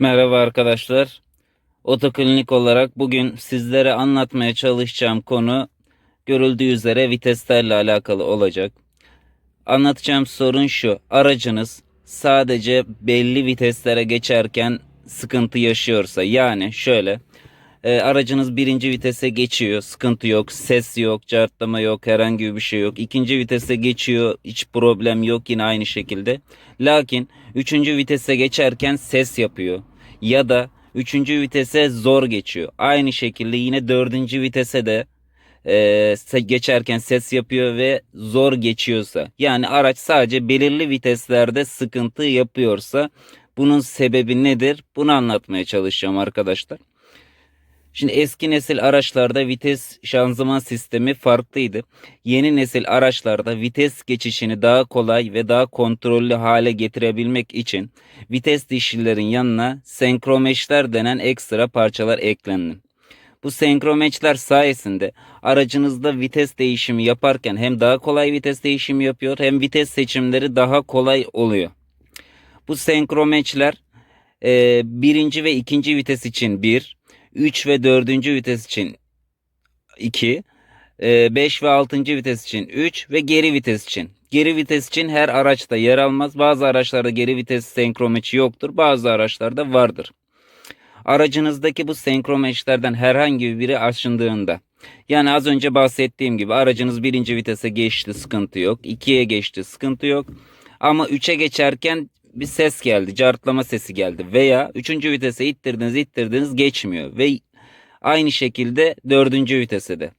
Merhaba arkadaşlar. Otoklinik olarak bugün sizlere anlatmaya çalışacağım konu görüldüğü üzere viteslerle alakalı olacak. Anlatacağım sorun şu. Aracınız sadece belli viteslere geçerken sıkıntı yaşıyorsa yani şöyle e, aracınız birinci vitese geçiyor sıkıntı yok ses yok cartlama yok herhangi bir şey yok ikinci vitese geçiyor hiç problem yok yine aynı şekilde lakin üçüncü vitese geçerken ses yapıyor ya da üçüncü vitese zor geçiyor. Aynı şekilde yine dördüncü vitese de e, geçerken ses yapıyor ve zor geçiyorsa. Yani araç sadece belirli viteslerde sıkıntı yapıyorsa bunun sebebi nedir? Bunu anlatmaya çalışacağım arkadaşlar. Şimdi eski nesil araçlarda vites şanzıman sistemi farklıydı. Yeni nesil araçlarda vites geçişini daha kolay ve daha kontrollü hale getirebilmek için vites dişlilerin yanına senkromeşler denen ekstra parçalar eklendi. Bu senkromeçler sayesinde aracınızda vites değişimi yaparken hem daha kolay vites değişimi yapıyor hem vites seçimleri daha kolay oluyor. Bu senkromeçler e, birinci ve ikinci vites için 1, 3 ve 4. vites için 2, 5 ve 6. vites için 3 ve geri vites için. Geri vites için her araçta yer almaz. Bazı araçlarda geri vites senkromeçi yoktur. Bazı araçlarda vardır. Aracınızdaki bu senkromeçlerden herhangi biri aşındığında yani az önce bahsettiğim gibi aracınız birinci vitese geçti sıkıntı yok. 2'ye geçti sıkıntı yok. Ama 3'e geçerken bir ses geldi. Cartlama sesi geldi. Veya 3. vitese ittirdiniz ittirdiniz geçmiyor. Ve aynı şekilde 4. vitese de.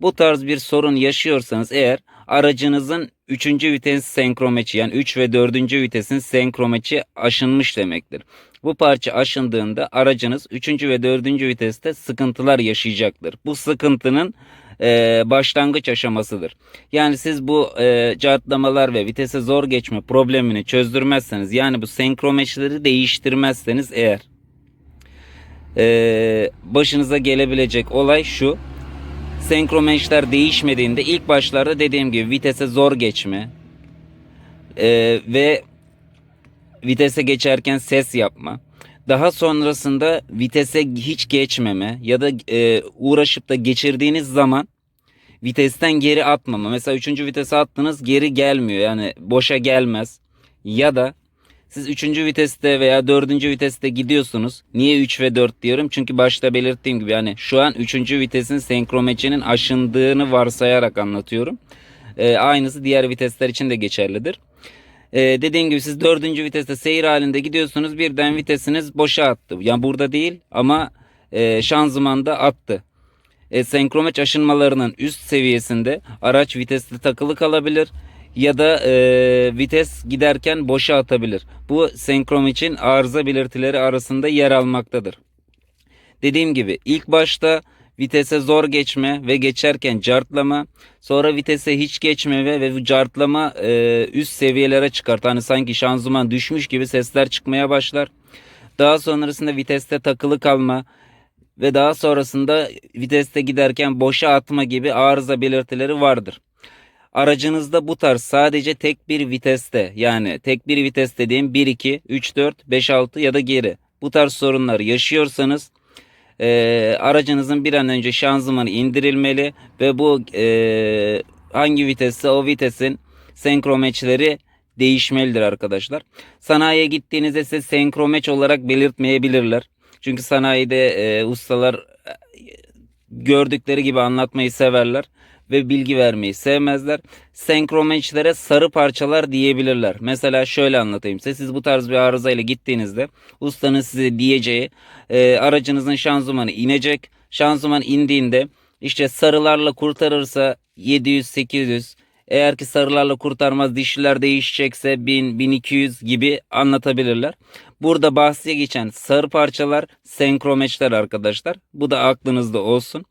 Bu tarz bir sorun yaşıyorsanız eğer aracınızın 3. vites senkromeçi yani 3 ve 4. vitesin senkromeçi aşınmış demektir. Bu parça aşındığında aracınız 3. ve 4. viteste sıkıntılar yaşayacaktır. Bu sıkıntının e, başlangıç aşamasıdır. Yani siz bu e, cartlamalar ve vitese zor geçme problemini çözdürmezseniz yani bu senkromeçleri değiştirmezseniz eğer e, başınıza gelebilecek olay şu. Senkromeçler değişmediğinde ilk başlarda dediğim gibi vitese zor geçme e, ve vitese geçerken ses yapma. Daha sonrasında vitese hiç geçmeme ya da e, uğraşıp da geçirdiğiniz zaman vitesten geri atmama. Mesela 3. vitese attınız geri gelmiyor yani boşa gelmez. Ya da siz 3. viteste veya 4. viteste gidiyorsunuz. Niye 3 ve 4 diyorum? Çünkü başta belirttiğim gibi yani şu an 3. vitesin senkromeçinin aşındığını varsayarak anlatıyorum. E, aynısı diğer vitesler için de geçerlidir. Ee, dediğim gibi siz dördüncü viteste seyir halinde gidiyorsunuz birden vitesiniz boşa attı. Yani burada değil ama e, şanzımanda attı. E, senkromeç aşınmalarının üst seviyesinde araç viteste takılı kalabilir ya da e, vites giderken boşa atabilir. Bu senkromeçin arıza belirtileri arasında yer almaktadır. Dediğim gibi ilk başta vitese zor geçme ve geçerken cartlama, sonra vitese hiç geçme ve, ve bu cartlama e, üst seviyelere çıkart. Hani sanki şanzıman düşmüş gibi sesler çıkmaya başlar. Daha sonrasında viteste takılı kalma ve daha sonrasında viteste giderken boşa atma gibi arıza belirtileri vardır. Aracınızda bu tarz sadece tek bir viteste yani tek bir vites dediğim 1 2 3 4 5 6 ya da geri bu tarz sorunlar yaşıyorsanız e, aracınızın bir an önce şanzımanı indirilmeli ve bu e, hangi vitesse o vitesin senkromeçleri değişmelidir arkadaşlar. Sanayiye gittiğinizde size senkromeç olarak belirtmeyebilirler. Çünkü sanayide e, ustalar e, gördükleri gibi anlatmayı severler ve bilgi vermeyi sevmezler. Senkromeçlere sarı parçalar diyebilirler. Mesela şöyle anlatayım size. Siz bu tarz bir arızayla gittiğinizde ustanın size diyeceği e, aracınızın şanzımanı inecek. Şanzıman indiğinde işte sarılarla kurtarırsa 700-800 eğer ki sarılarla kurtarmaz dişliler değişecekse 1000 1200 gibi anlatabilirler. Burada bahsi geçen sarı parçalar senkromeçler arkadaşlar. Bu da aklınızda olsun.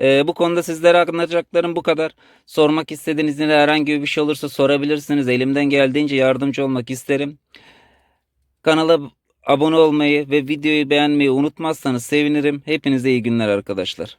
Ee, bu konuda sizlere anlatacaklarım bu kadar. Sormak istediğiniz herhangi bir şey olursa sorabilirsiniz. Elimden geldiğince yardımcı olmak isterim. Kanala abone olmayı ve videoyu beğenmeyi unutmazsanız sevinirim. Hepinize iyi günler arkadaşlar.